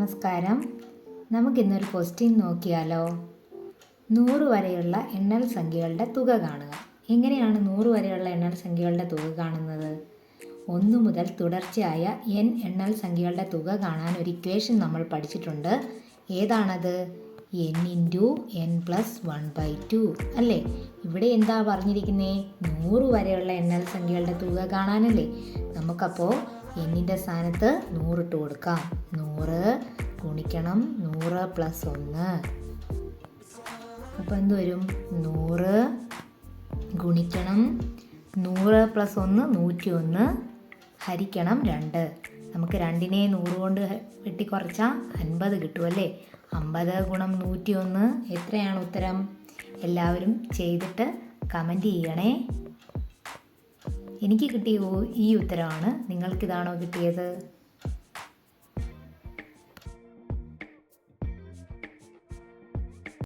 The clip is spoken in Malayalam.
നമസ്കാരം. നമുക്കിന്നൊരു ക്വസ്റ്റ്യൻ നോക്കിയാലോ? നൂറ് വരെയുള്ള എണ്ണൽ സംഖ്യകളുടെ തുക കാണുക. എങ്ങനെയാണ് നൂറ് വരെയുള്ള എണ്ണൽ സംഖ്യകളുടെ തുക കാണുന്നത്? ഒന്ന് മുതൽ തുടർച്ചയായ എൻ എണ്ണൽ സംഖ്യകളുടെ തുക കാണാൻ ഒരു ഇക്വേഷൻ നമ്മൾ പഠിച്ചിട്ടുണ്ട്. ഏതാണത്? N into n plus one by two അല്ലേ? ഇവിടെ എന്താ പറഞ്ഞിരിക്കുന്നേ? നൂറ് വരെയുള്ള എണ്ണൽ സംഖ്യകളുടെ തുക കാണാനല്ലേ? നമുക്കപ്പോൾ എന്നിന്റെ സ്ഥാനത്ത് നൂറിട്ട് കൊടുക്കാം. നൂറ് ഗുണിക്കണം നൂറ് പ്ലസ് ഒന്ന്. അപ്പോൾ എന്ത് വരും? നൂറ് ഗുണിക്കണം. നൂറ് പ്ലസ് ഒന്ന് നൂറ്റി ഒന്ന് ഹരിക്കണം രണ്ട്. നമുക്ക് രണ്ടിനെ നൂറ് കൊണ്ട് വെട്ടി കുറച്ചാൽ അൻപത് കിട്ടുമല്ലേ അമ്പത് ഗുണം നൂറ്റി ഒന്ന് എത്രയാണ് ഉത്തരം? എല്ലാവരും ചെയ്തിട്ട് കമന്റ് ചെയ്യണേ. എനിക്ക് കിട്ടിയ ഈ ഉത്തരമാണ്. നിങ്ങൾക്കിതാണോ കിട്ടിയത്?